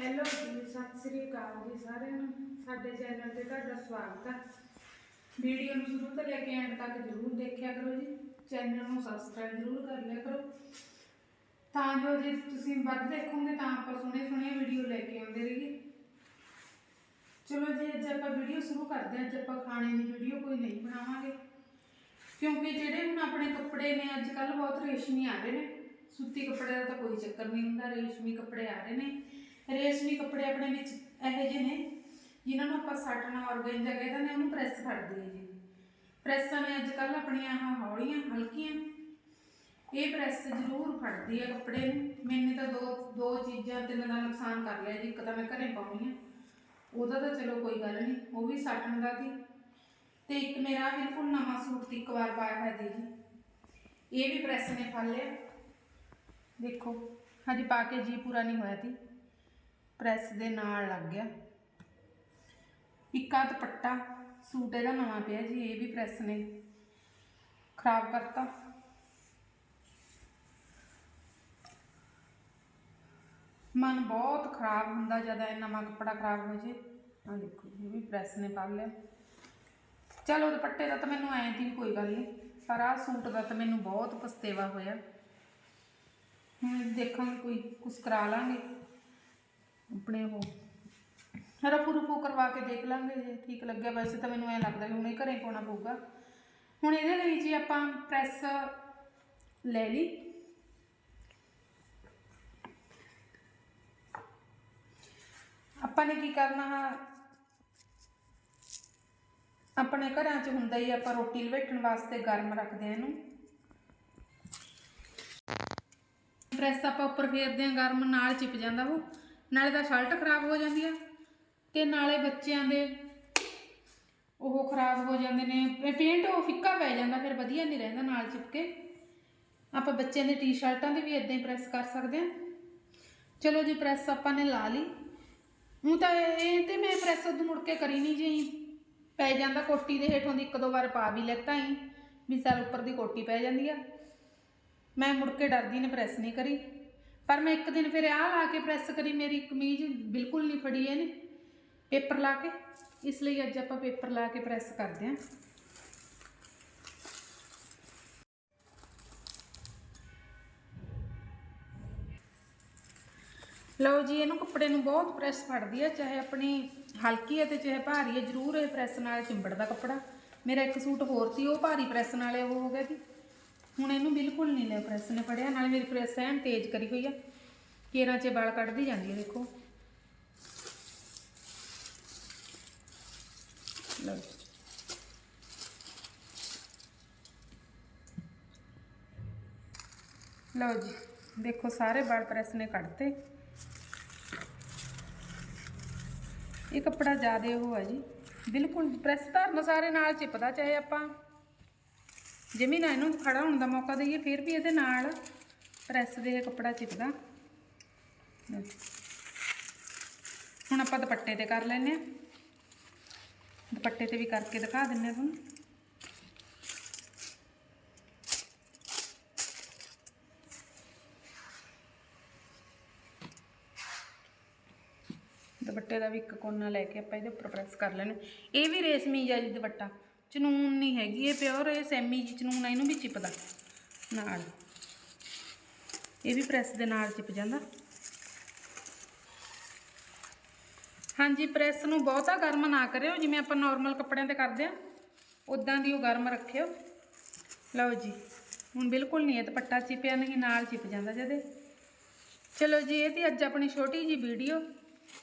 Hello ਜੀ, ਸਤਿ ਸ੍ਰੀ ਅਕਾਲ ਜੀ ਸਾਰਿਆਂ ਨੂੰ। ਸਾਡੇ ਚੈਨਲ ਤੇ ਤੁਹਾਡਾ ਸਵਾਗਤ ਹੈ ਵੀਡੀਓ ਨੂੰ ਸ਼ੁਰੂ ਤੋਂ ਲੈ ਕੇ ਐਂਡ ਤੱਕ ਜਰੂਰ ਦੇਖਿਆ ਕਰੋ ਜੀ। ਚੈਨਲ ਨੂੰ ਸਬਸਕ੍ਰਾਈਬ ਜਰੂਰ ਕਰ ਲਿਆ ਕਰੋ। ਤਾਂ ਜੋ ਜੇ ਤੁਸੀਂ ਵੱਧ ਦੇਖੋਗੇ ਤਾਂ ਆਪਾਂ ਸੋਹਣੇ ਸੋਹਣੇ ਵੀਡੀਓ ਲੈ ਕੇ ਆਉਂਦੇ ਰਹੀਏ। ਚਲੋ ਜੀ, ਅੱਜ ਆਪਾਂ ਵੀਡੀਓ ਸ਼ੁਰੂ ਕਰਦੇ ਹਾਂ। ਅੱਜ ਆਪਾਂ ਖਾਣੇ ਦੀ ਵੀਡੀਓ ਕੋਈ ਨਹੀਂ ਬਣਾਵਾਂਗੇ। ਕਿਉਂਕਿ ਜਿਹੜੇ ਹੁਣ ਆਪਣੇ ਕੱਪੜੇ ਨੇ, ਅੱਜ ਕੱਲ ਬਹੁਤ ਰੇਸ਼ਮੀ ਆ ਰਹੇ ਨੇ। ਸੁੱਤੀ ਕੱਪੜੇ ਦਾ ਤਾਂ ਕੋਈ ਚੱਕਰ ਨਹੀਂ ਹੁੰਦਾ। ਰੇਸ਼ਮੀ ਕੱਪੜੇ ਆ ਰਹੇ ਨੇ। ਰੇਸ਼ਮੀ ਕੱਪੜੇ ਆਪਣੇ ਵਿੱਚ ਇਹੋ ਜਿਹੇ ਨੇ, ਜਿਨ੍ਹਾਂ ਨੂੰ ਆਪਾਂ ਸਾਟਣਾ ਔਰਗੈਂਜਾ ਕਹਿੰਦੇ ਨੇ ਉਹਨੂੰ ਪ੍ਰੈਸ ਫੜਦੀ ਹੈ ਜੀ। ਪ੍ਰੈਸਾਂ ਨੇ ਅੱਜ ਕੱਲ ਆਪਣੀਆਂ ਆਹ ਹੌਲੀਆਂ, ਹਲਕੀਆਂ। ਇਹ ਪ੍ਰੈਸ ਜ਼ਰੂਰ ਫੜਦੀ ਹੈ ਕੱਪੜੇ ਨੂੰ। ਮੈਨੇ ਤਾਂ ਦੋ ਦੋ ਚੀਜ਼ਾਂ, ਤਿੰਨ ਦਾ ਨੁਕਸਾਨ ਕਰ ਲਿਆ ਜੀ, ਇੱਕ ਤਾਂ ਮੈਂ ਘਰੇ ਪਾਉਣੀ ਆ ਉਹਦਾ ਤਾਂ ਚਲੋ ਕੋਈ ਗੱਲ ਨਹੀਂ, ਉਹ ਵੀ ਸਾਟਣ ਦਾ ਸੀ। ਤੇ ਇੱਕ ਮੇਰਾ ਬਿਲਕੁਲ ਨਵਾਂ ਸੂਟ ਸੀ, ਇੱਕ ਵਾਰ ਪਾਇਆ ਹੋਇਆ ਸੀ ਜੀ। ਇਹ ਵੀ ਪ੍ਰੈਸ ਨੇ ਫੜ ਲਿਆ। ਦੇਖੋ, ਹਜੇ ਪਾ ਕੇ ਜੀ ਪੂਰਾ ਨਹੀਂ ਹੋਇਆ ਸੀ। ਪ੍ਰੈਸ ਦੇ ਨਾਲ ਲੱਗ ਗਿਆ। ਇੱਕਾ ਦੁਪੱਟਾ, ਸੂਟ ਇਹਦਾ ਨਵਾਂ ਪਿਆ ਜੀ, ਇਹ ਵੀ ਪ੍ਰੈਸ ਨੇ। ਖਰਾਬ ਕਰਤਾ। ਮਨ ਬਹੁਤ ਖਰਾਬ ਹੁੰਦਾ ਜਦ ਇਹ ਨਵਾਂ ਕੱਪੜਾ ਖਰਾਬ ਹੋ ਜੇ। ਆ ਦੇਖੋ ਇਹ ਵੀ ਪ੍ਰੈਸ ਨੇ ਪਾ ਲਿਆ। ਚਲੋ ਦੁਪੱਟੇ ਦਾ ਤਾਂ ਮੈਨੂੰ ਐਂ ਦੀ ਕੋਈ ਗੱਲ ਨਹੀਂ, ਪਰ ਆਹ ਸੂਟ ਦਾ ਤਾਂ ਮੈਨੂੰ ਬਹੁਤ ਪਛਤੇਵਾ ਹੋਇਆ। ਹੁਣ ਦੇਖਾਂਗੇ ਕੋਈ ਕੁਛ ਕਰਾ ਲਾਂਗੇ। ਆਪਣੇ ਉਹ। ਰਫੂ ਰਫੂ ਕਰਵਾ ਕੇ ਦੇਖ ਲਾਂਗੇ ਜੇ ਠੀਕ ਲੱਗਿਆ। ਵੈਸੇ ਤਾਂ ਮੈਨੂੰ ਐ ਲੱਗਦਾ ਵੀ ਹੁਣੇ ਘਰੇ ਪਾਉਣਾ ਪਊਗਾ। ਹੁਣ ਇਹਦੇ ਲਈ ਜੀ ਆਪਾਂ ਪ੍ਰੈਸ ਲੈ ਲਈ। ਆਪਾਂ ਨੇ ਕੀ ਕਰਨਾ? ਆਪਣੇ ਘਰਾਂ 'ਚ ਹੁੰਦਾ ਹੀ ਆਪਾਂ ਰੋਟੀ ਲਵੇਟਣ ਵਾਸਤੇ ਗਰਮ ਰੱਖਦੇ ਆ ਇਹਨੂੰ। ਪ੍ਰੈਸ ਆਪਾਂ ਉੱਪਰ ਫੇਰਦੇ ਆ ਗਰਮ ਨਾਲ ਚਿਪ ਜਾਂਦਾ ਉਹ। ਨਾਲੇ ਤਾਂ ਸ਼ਰਟ ਖਰਾਬ ਹੋ ਜਾਂਦੀ ਆ। ਤੇ ਨਾਲੇ ਬੱਚਿਆਂ ਦੇ ਉਹ ਖਰਾਬ ਹੋ ਜਾਂਦੇ ਨੇ। ਇਹ ਪੇਂਟ ਉਹ ਫਿੱਕਾ ਪੈ ਜਾਂਦਾ, ਫਿਰ ਵਧੀਆ ਨਹੀਂ ਰਹਿੰਦਾ ਨਾਲ ਚਿਪਕੇ। ਆਪਾਂ ਬੱਚਿਆਂ ਦੇ ਟੀ-ਸ਼ਰਟਾਂ ਦੇ ਵੀ ਇਦਾਂ ਹੀ ਪ੍ਰੈਸ ਕਰ ਸਕਦੇ ਆ। ਚਲੋ ਜੀ ਪ੍ਰੈਸ ਆਪਾਂ ਨੇ ਲਾ ਲਈ। ਹੁਣ ਤਾਂ ਇਹ ਤੇ ਮੈਂ ਪ੍ਰੈਸ ਉਦੋਂ ਮੁੜ ਕੇ ਕਰੀ ਨਹੀਂ ਜੀ। ਪੈ ਜਾਂਦਾ ਕੋਟੀ ਦੇ ਹੇਠੋਂ ਦੀ, ਇੱਕ ਦੋ ਵਾਰ ਪਾ ਵੀ ਲੈਤਾ ਹੀ। ਵੀ ਸਾਲ ਉੱਪਰ ਦੀ ਕੋਟੀ ਪੈ ਜਾਂਦੀ ਆ। ਮੈਂ ਮੁੜ ਕੇ ਡਰਦੀ ਨੇ ਪ੍ਰੈਸ ਨਹੀਂ ਕਰੀ। ਪਰ ਮੈਂ ਇੱਕ ਦਿਨ ਫਿਰ ਆਹ ਲਾ ਕੇ ਪ੍ਰੈਸ ਕਰੀ, ਮੇਰੀ ਕਮੀਜ਼ ਬਿਲਕੁਲ ਨਹੀਂ ਫੜੀ ਇਹਨੇ। ਪੇਪਰ ਲਾ ਕੇ, ਇਸ ਲਈ ਅੱਜ ਆਪਾਂ ਪੇਪਰ ਲਾ ਕੇ ਪ੍ਰੈਸ ਕਰਦੇ ਹਾਂ। ਲਓ ਜੀ, ਇਹਨੂੰ ਕੱਪੜੇ ਨੂੰ ਬਹੁਤ ਪ੍ਰੈਸ ਫੜਦੀ ਹੈ ਚਾਹੇ ਆਪਣੀ ਹਲਕੀ ਹੈ ਤੇ ਚਾਹੇ ਭਾਰੀ ਹੈ ਜ਼ਰੂਰ ਇਹ ਪ੍ਰੈਸ ਨਾਲ ਚਿੰਬੜਦਾ ਕੱਪੜਾ। ਮੇਰਾ ਇੱਕ ਸੂਟ ਹੋਰ ਸੀ, ਉਹ ਭਾਰੀ ਪ੍ਰੈਸ ਨਾਲੇ ਉਹ ਹੋ ਗਿਆ ਜੀ। ਹੁਣ ਇਹਨੂੰ ਬਿਲਕੁਲ ਨਹੀਂ ਲਿਆ ਪ੍ਰੈਸ ਨੇ ਫੜਿਆ, ਨਾਲੇ ਮੇਰੀ ਪ੍ਰੈਸ ਐਨ ਤੇਜ਼ ਕਰੀ ਹੋਈ ਆ। ਕੇਰਾਂ 'ਚ ਵਾਲ ਕੱਢਦੀ ਜਾਂਦੀ ਹੈ ਦੇਖੋ। ਲਓ ਜੀ। ਲਓ ਜੀ, ਦੇਖੋ ਸਾਰੇ ਵਾਲ ਪ੍ਰੈਸ ਨੇ ਕੱਢਤੇ। ਇਹ ਕੱਪੜਾ ਜ਼ਿਆਦਾ ਉਹ ਹੈ ਜੀ। ਬਿਲਕੁਲ ਪ੍ਰੈਸ ਧਰਮ ਸਾਰੇ ਨਾਲ ਚਿਪਦਾ, ਚਾਹੇ ਆਪਾਂ ਜਿਵੇਂ ਨਾ ਇਹਨੂੰ ਖੜਾ ਹੋਣ ਦਾ ਮੌਕਾ ਦਈਏ, ਫਿਰ ਵੀ ਇਹਦੇ ਨਾਲ ਪ੍ਰੈਸ ਦੇ ਕੱਪੜਾ ਚਿਪਦਾ। ਹੁਣ ਆਪਾਂ ਦੁਪੱਟੇ ਤੇ ਕਰ ਲੈਨੇ ਆ ਦੁਪੱਟੇ ਤੇ ਵੀ ਕਰਕੇ ਦਿਖਾ ਦਿੰਨੇ ਆ ਤੁਹਾਨੂੰ। ਦੁਪੱਟੇ ਦਾ ਵੀ ਇੱਕ ਕੋਨਾ ਲੈ ਕੇ ਆਪਾਂ ਇਹਦੇ ਉੱਪਰ ਪ੍ਰੈਸ ਕਰ ਲੈਣਾ ਇਹ ਵੀ ਰੇਸ਼ਮੀ ਜਿਹਾ ਜੀ ਦੁਪੱਟਾ। ਚਨੂਨ ਨਹੀਂ ਹੈਗੀ, ਇਹ ਪਿਓਰ ਇਹ ਸੈਮੀ ਜੀ ਚਨੂਨ ਆ, ਇਹਨੂੰ ਵੀ ਚਿਪਦਾ। ਨਾਲ। ਇਹ ਵੀ ਪ੍ਰੈਸ ਦੇ ਨਾਲ ਚਿਪ ਜਾਂਦਾ। ਹਾਂਜੀ ਪ੍ਰੈਸ ਨੂੰ ਬਹੁਤਾ ਗਰਮ ਨਾ ਕਰਿਓ, ਜਿਵੇਂ ਆਪਾਂ ਨਾਰਮਲ ਕੱਪੜਿਆਂ ਤੇ ਕਰਦੇ ਆ ਉਦਾਂ ਦੀ ਉਹ ਗਰਮ ਰੱਖਿਓ। ਲਓ ਜੀ, ਹੁਣ ਬਿਲਕੁਲ ਨਹੀਂ, ਇਹ ਦੁਪੱਟਾ ਚਿਪਿਆ ਨਹੀਂ, ਨਾਲ ਚਿਪ ਜਾਂਦਾ ਜਦੇ ਚਲੋ ਜੀ, ਇਹ ਤੇ ਅੱਜ ਆਪਣੀ ਛੋਟੀ ਜੀ ਵੀਡੀਓ